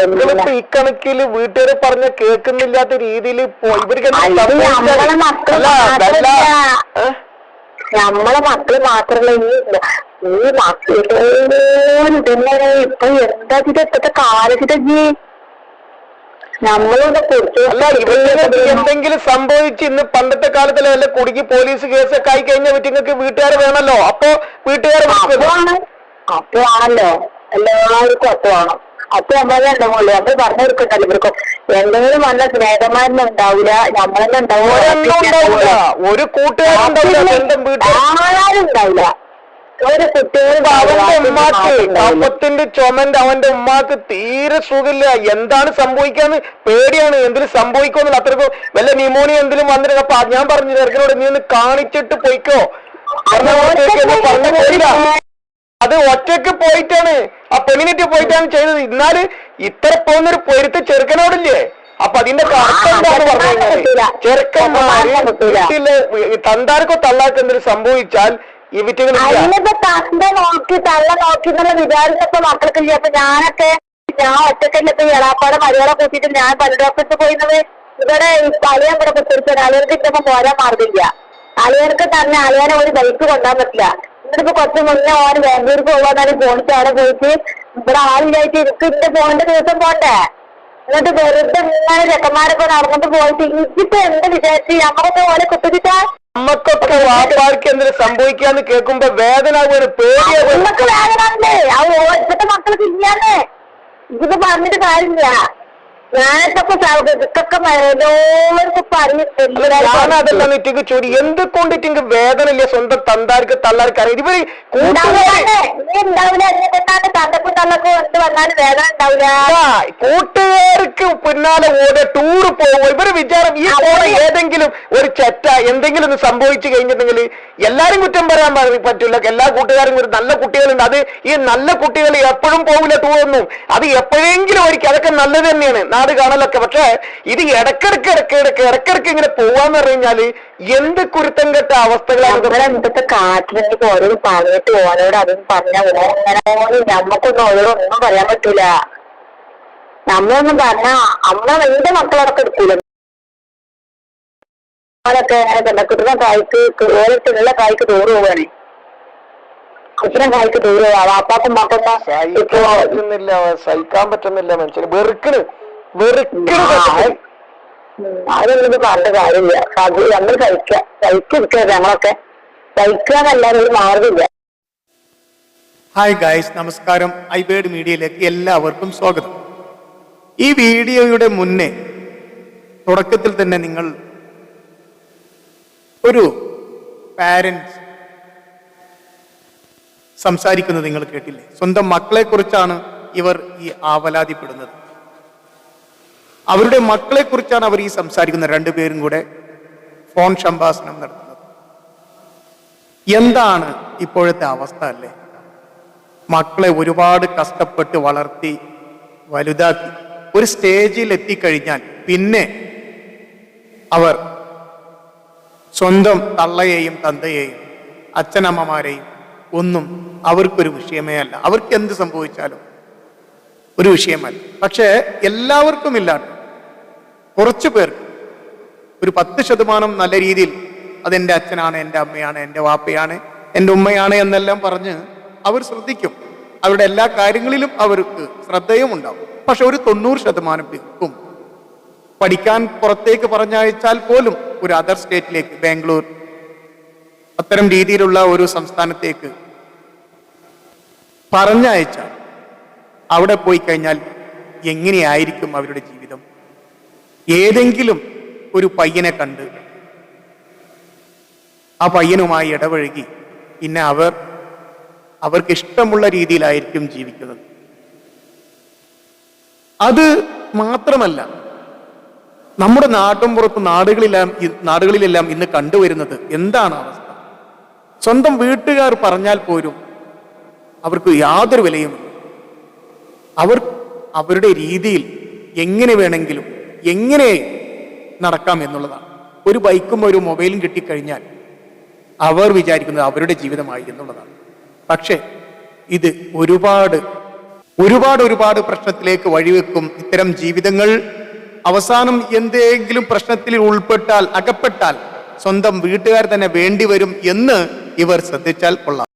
മക്കളിപ്പോ ഇക്കണക്കിൽ വീട്ടുകാരെ പറഞ്ഞ കേൾക്കുന്നില്ലാത്ത രീതിയിൽ ഇവർക്ക് നമ്മളെ മക്കൾ മാത്രമല്ല ഈ ഈ മക്കളോട് ഇപ്പൊ എന്താ ചെയ്ത ഇപ്പത്തെ കാലത്തിന്റെ ജി എന്തെങ്കിലും സംഭവിച്ച് ഇന്ന് പണ്ടത്തെ കാലത്തിലെ വല്ല കുടുക്കി പോലീസ് കേസൊക്കെ ആയി കഴിഞ്ഞ നിങ്ങൾക്ക് വീട്ടുകാർ വേണല്ലോ. അപ്പൊ വീട്ടുകാർ അപ്പൊ ആണല്ലോ. അപ്പോഴാണല്ലോ എല്ലാവർക്കും അപ്പൊ വേണം അപ്പൊ നമ്മളെ ഉണ്ടാവുള്ളൂ നമ്മൾ പറഞ്ഞു കൊടുക്കണ്ടല്ലോ ഇവർക്കും എന്തെങ്കിലും നല്ല സ്നേഹമാരൊന്നും ഉണ്ടാവില്ല നമ്മളെന്നെ ഉണ്ടാവില്ല ഒരു ആരും ഉണ്ടാവില്ല ഒരു കുട്ടികളുടെ ചുമന്റെ അവന്റെ ഉമ്മാക്ക് തീരെ സുഖമില്ല. എന്താണ് സംഭവിക്കാന്ന് പേടിയാണ്. എന്തിനും സംഭവിക്കുമെന്നില്ല അത്രക്കും വല്ല ന്യൂമോണിയ എന്തിനും വന്നിട്ട് അപ്പൊ ഞാൻ പറഞ്ഞു ചെറുക്കനോട് നീ ഒന്ന് കാണിച്ചിട്ട് പോയിക്കോ. പറഞ്ഞു അത് ഒറ്റയ്ക്ക് പോയിട്ടാണ്. ആ പെണ്ണിനിട്ട് പോയിട്ടാണ് ചെയ്തത്. എന്നാൽ ഇത്ര പോകുന്നൊരു പൊരുത്ത് ചെറുക്കനോടില്ലേ? അപ്പൊ അതിന്റെ എന്താന്ന് പറഞ്ഞു ചെറുക്കന്മാര് വീട്ടിൽ തന്താർക്കോ തള്ളാർക്കോ എന്തൊരു സംഭവിച്ചാൽ അതിനിപ്പോ തന്ത നോക്കി തള്ള നോക്കി എന്നുള്ള വിചാരിച്ചപ്പോ മക്കൾക്ക് അപ്പൊ ഞാനൊക്കെ ഞാൻ ഒറ്റക്കല്ലേ ഇപ്പൊ എളാപ്പാടെ മലയാളം കൂട്ടിയിട്ട് ഞാൻ പലയിടത്ത് പോയിരുന്നത്? ഇവിടെ ഈ പളിയാൻ ഇവിടെ കുത്തിരിക്കാൻ അളിയർക്ക് ഇട്ടപ്പോ പോരാൻ മാർഗില്ല അലയർക്ക് തന്നെ അലയനെ ഒരു ബൈക്ക് കൊണ്ടാൻ പറ്റില്ല. എന്നിട്ടിപ്പോ കുറച്ച് മുന്നേ ഓൻ ബാംഗ്ലൂർക്ക് പോകാന്നാലും പോണിച്ച് അവിടെ പോയിട്ട് ഇവിടെ ആളില്ലായിട്ട് എനിക്ക് ഇന്റെ പോകേണ്ട ദിവസം പോണ്ടേ? എന്നിട്ട് വെറുതെ മൂന്നാൽ ചെക്കന്മാരൊക്കെ നടന്നിട്ട് പോയിട്ട് ഇതിപ്പോ എന്ത് വിചാരിച്ചു? ഞമ്മക്കൊക്കെ ഓനെ കുത്തിച്ചിട്ടാ? നമ്മക്കൊക്കെ വാപ്പാർക്ക് എന്തിനു സംഭവിക്കാന്ന് കേൾക്കുമ്പോ വേദന ഒരു പേടിയാ നമുക്ക് വേദന ഇപ്പത്തെ മക്കൾക്ക് ഇല്ലാന്നേ ഇതിപ്പോ പറഞ്ഞിട്ട് കാര്യമില്ല. ഞാനൊക്കെ ഇതൊക്കെ അതല്ല നിറ്റിക്ക് ചോദി. എന്ത് കൊണ്ടിട്ട് വേദന ഇല്ല സ്വന്തം തന്താർക്ക് തള്ളാർക്ക് അറിയാം. ഇവർ കൂട്ടുകാർക്ക് പിന്നാലെ ഓടെ ടൂർ പോകും ഇവർ വിചാരം ഈ പോണ ഏതെങ്കിലും ഒരു ചെറ്റ എന്തെങ്കിലും ഒന്ന് സംഭവിച്ചു കഴിഞ്ഞിട്ടുണ്ടെങ്കിൽ എല്ലാരും കുറ്റം പറയാൻ പറ്റില്ല എല്ലാ കൂട്ടുകാരും ഒരു നല്ല കുട്ടികളുണ്ട്. അത് ഈ നല്ല കുട്ടികൾ എപ്പോഴും പോകില്ല ടൂറൊന്നും അത് എപ്പോഴെങ്കിലും ഒരിക്കൽ അതൊക്കെ നല്ലത് തന്നെയാണ്. നാട് കാണലൊക്കെ. പക്ഷേ ഇത് ഇടക്കിടക്ക് ഇടക്കിടക്ക് ഇടക്കിടക്ക് ഇങ്ങനെ പോവാന്ന് പറഞ്ഞു കഴിഞ്ഞാൽ എന്ത് കുരുത്തം കെട്ട അവസ്ഥകളാണ് ഇന്നത്തെ കാറ്റിലേക്ക് ഓരോ പറഞ്ഞിട്ട് ഓരോട് അതും പറഞ്ഞ നമ്മക്കൊന്നും ഓരോട് ഒന്നും പറയാൻ പറ്റൂല. നമ്മളൊന്നും പറഞ്ഞ അമ്മ എന്റെ മക്കളൊക്കെ എടുക്കൂല? ഓരൊക്കെ അങ്ങനെ തന്നെ കുട്ടുന്ന കായ്ക്ക് ഓരോരുത്തരുള്ള കായ്ക്ക് ടൂറ് പോവാണ്. കുട്ടുന്ന കായ്ക്ക് ടൂറ് പോവാ വാപ്പാക്കും മക്കൊന്നും സഹിക്കാൻ പറ്റുന്നില്ല മനുഷ്യന്. വെറുക്കണ്. വെറുക്കണ് സത്യത്തിൽ. അതൊന്നും പറഞ്ഞ കാര്യമില്ല. അത് നമ്മൾ കഴിക്കുക കഴിക്കെടുക്കരുത് ഞങ്ങളൊക്കെ കഴിക്കുക എന്നല്ലാതെ ഒരു മാർഗമില്ല ഹായ് ഗായ്സ് നമസ്കാരം. ഐബേഡ് മീഡിയയിലേക്ക് എല്ലാവർക്കും സ്വാഗതം. ഈ വീഡിയോയുടെ മുന്നേ തുടക്കത്തിൽ തന്നെ നിങ്ങൾ ഒരു പാരൻസ് സംസാരിക്കുന്നത് നിങ്ങൾ കേട്ടില്ലേ? സ്വന്തം മക്കളെ കുറിച്ചാണ് ഇവർ ഈ ആവലാതിപ്പെടുന്നത്. അവരുടെ മക്കളെ കുറിച്ചാണ് അവർ ഈ സംസാരിക്കുന്നത്. രണ്ടുപേരും കൂടെ ഫോൺ സംഭാഷണം നടത്തുന്നത്. എന്താണ് ഇപ്പോഴത്തെ അവസ്ഥ അല്ലേ? മക്കളെ ഒരുപാട് കഷ്ടപ്പെട്ട് വളർത്തി വലുതാക്കി. ഒരു സ്റ്റേജിൽ എത്തിക്കഴിഞ്ഞാൽ പിന്നെ അവർ സ്വന്തം തള്ളയെയും തന്തയെയും അച്ഛനമ്മമാരെയും ഒന്നും അവർക്കൊരു വിഷയമേ അല്ല. അവർക്ക് എന്ത് സംഭവിച്ചാലും ഒരു വിഷയമല്ല. പക്ഷേ എല്ലാവർക്കും ഇല്ലാട്ടോ. കുറച്ചു പേർ ഒരു പത്ത് ശതമാനം നല്ല രീതിയിൽ അതെന്റെ അച്ഛനാണ് എന്റെ അമ്മയാണ് എന്റെ വാപ്പയാണ് എന്റെ ഉമ്മയാണ് എന്നെല്ലാം പറഞ്ഞ് അവർ ശ്രദ്ധിക്കും. അവരുടെ എല്ലാ കാര്യങ്ങളിലും അവർക്ക് ശ്രദ്ധയും ഉണ്ടാവും. പക്ഷെ ഒരു തൊണ്ണൂറ് ശതമാനം പേർക്കും പഠിക്കാൻ പുറത്തേക്ക് പറഞ്ഞയച്ചാൽ പോലും ഒരു അതർ സ്റ്റേറ്റിലേക്ക് ബാംഗ്ലൂർ അത്തരം രീതിയിലുള്ള ഒരു സംസ്ഥാനത്തേക്ക് പറഞ്ഞയച്ചാൽ അവിടെ പോയി കഴിഞ്ഞാൽ എങ്ങനെയായിരിക്കും അവരുടെ ജീവിതം? ഏതെങ്കിലും ഒരു പയ്യനെ കണ്ട് ആ പയ്യനുമായി ഇടപഴകി പിന്നെ അവർ അവർക്ക് ഇഷ്ടമുള്ള രീതിയിലായിരിക്കും ജീവിക്കുന്നത്. അത് മാത്രമല്ല നമ്മുടെ നാട്ടും പുറത്ത് നാടുകളിലെല്ലാം നാടുകളിലെല്ലാം ഇന്ന് കണ്ടുവരുന്നത് എന്താണ് അവസ്ഥ? സ്വന്തം വീട്ടുകാർ പറഞ്ഞാൽ പോലും അവർക്ക് യാതൊരു വിലയും അവർ അവരുടെ രീതിയിൽ എങ്ങനെ വേണമെങ്കിലും എങ്ങനെ നടക്കാം എന്നുള്ളതാണ്. ഒരു ബൈക്കും ഒരു മൊബൈലും കിട്ടിക്കഴിഞ്ഞാൽ അവർ വിചാരിക്കുന്നത് അവരുടെ ജീവിതമായി എന്നുള്ളതാണ്. പക്ഷേ ഇത് ഒരുപാട് ഒരുപാട് ഒരുപാട് പ്രശ്നത്തിലേക്ക് വഴിവെക്കും ഇത്തരം ജീവിതങ്ങൾ. അവസാനം എന്തെങ്കിലും പ്രശ്നത്തിൽ ഉൾപ്പെട്ടാൽ അകപ്പെട്ടാൽ സ്വന്തം വീട്ടുകാർ തന്നെ വേണ്ടിവരും എന്ന് ഇവർ ശ്രദ്ധിച്ചാൽ കൊള്ളാം.